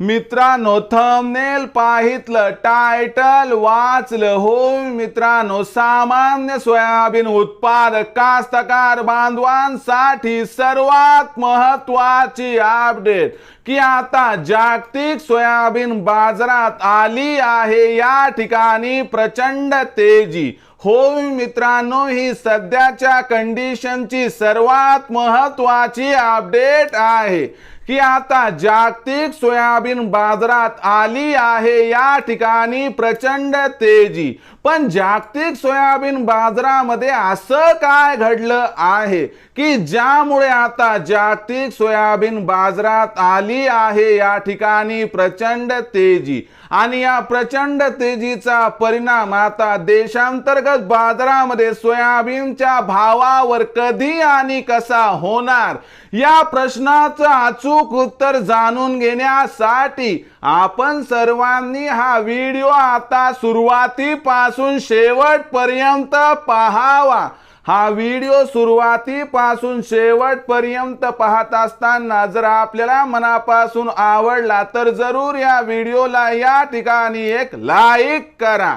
मित्रांनो thumbnail पाहितलं title वाचलं हो. मित्रांनो सामान्य सोयाबीन उत्पादक कास्तकार बांधवांसाठी सर्वात महत्वाची अपडेट की आता जागतिक सोयाबीन बाजारात आली आहे या ठिकाणी प्रचंड तेजी. हो मित्रांनो ही सध्याच्या कंडिशनची सर्वात महत्वाची अपडेट आहे की आता जागतिक सोयाबीन बाजारात आली आहे या ठिकाणी प्रचंड तेजी. पण जागतिक सोयाबीन बाजारामध्ये असं काय घडलं आहे की ज्यामुळे आता जागतिक सोयाबीन बाजारात आली आहे या ठिकाणी प्रचंड तेजी? आणि या प्रचंड तेजीचा परिणाम आता देशांतर्गत बाजारामध्ये सोयाबीनच्या भावावर कधी आणि कसा होणार? या प्रश्नाचं अचूक उत्तर जाणून घेण्यासाठी आपण सर्वांनी हा व्हिडिओ आता सुरुवातीपासून शेवटपर्यंत पाहावा. हा व्हिडिओ सुरुवातीपासून शेवटपर्यंत पाहत असताना जर आपल्याला मनापासून आवडला तर जरूर या व्हिडिओला या ठिकाणी एक लाईक करा.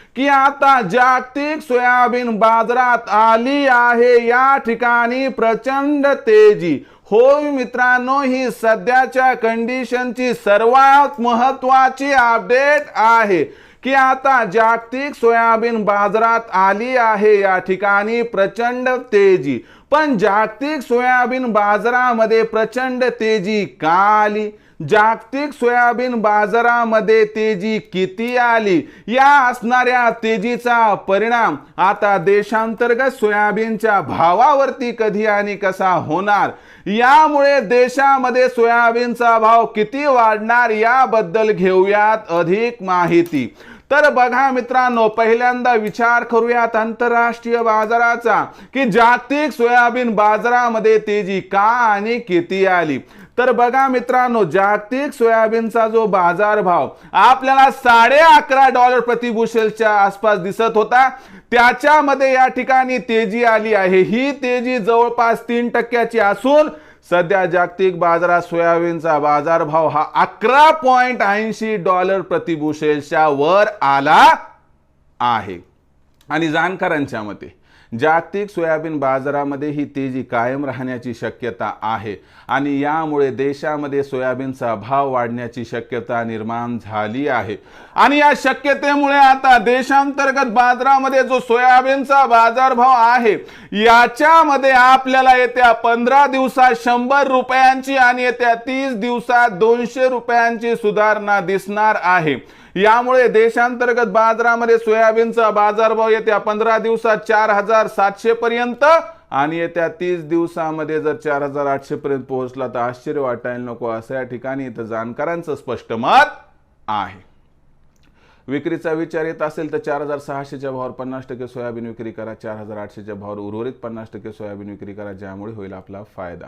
की आता जागतिक सोयाबीन बाजारात आली आहे. या ठिकाणी प्रचंड तेजी. होय मित्रांनो ही सध्याच्या कंडिशनची सर्वात महत्वाची अपडेट आहे. की आता जागतिक सोयाबीन बाजारात आली आहे. या ठिकाणी प्रचंड तेजी. पण जागतिक सोयाबीन बाजारामध्ये प्रचंड तेजी का आली जागतिक सोयाबीन बाजारामध्ये तेजी किती आली? या असणाऱ्या तेजीचा परिणाम आता देशांतर्गत सोयाबीनच्या भावावरती कधी आणि कसा होणार? यामुळे देशामध्ये सोयाबीनचा भाव किती वाढणार याबद्दल घेऊयात अधिक माहिती. तर बघा मित्रांनो पहिल्यांदा विचार करूयात आंतरराष्ट्रीय बाजाराचा की जागतिक सोयाबीन बाजारामध्ये तेजी का आणि किती आली? तर बघा मित्रांनो जागतिक सोयाबीनचा जो बाजारभाव आपल्याला साडे अकरा डॉलर प्रतिबुशेलच्या आसपास दिसत होता. त्याच्यामध्ये या ठिकाणी तेजी आली आहे. ही तेजी जवळपास तीन टक्क्याची असून सध्या जागतिक बाजारात सोयाबीनचा बाजारभाव हा अकरा पॉइंट ऐंशी डॉलर प्रतिबुशेलच्या वर आला आहे. आणि जाणकारांच्या मते जागतिक सोयाबीन बाजारामध्ये ही तेजी कायम राहण्याची शक्यता आहे आणि यामुळे देशामध्ये सोयाबीनचा भाव वाढण्याची शक्यता निर्माण झाली आहे. आणि या शक्यतेमुळे आता देशांतर्गत बाजारामध्ये जो सोयाबीनचा बाजारभाव आहे याच्यामध्ये आपल्याला येत्या पंधरा दिवसात शंभर रुपयांची आणि येत्या तीस दिवसात दोनशे रुपयांची सुधारणा दिसणार आहे. यामुळे देशांतर्गत बाजारामध्ये सोयाबीनचा बाजारभाव येत्या पंधरा दिवसात चार हजार सातशे पर्यंत आणि येत्या तीस दिवसामध्ये जर चार हजार आठशे पर्यंत पोहोचला तर आश्चर्य वाटायला नको असं या ठिकाणी इथं जाणकारांचं स्पष्ट मत आहे. विक्रीचा विचार येत असेल तर चार हजार सहाशेच्या भावावर पन्नास टक्के सोयाबीन विक्री करा चार हजार आठशेच्या भावावर उर्वरित पन्नास टक्के सोयाबीन विक्री करा ज्यामुळे होईल आपला फायदा.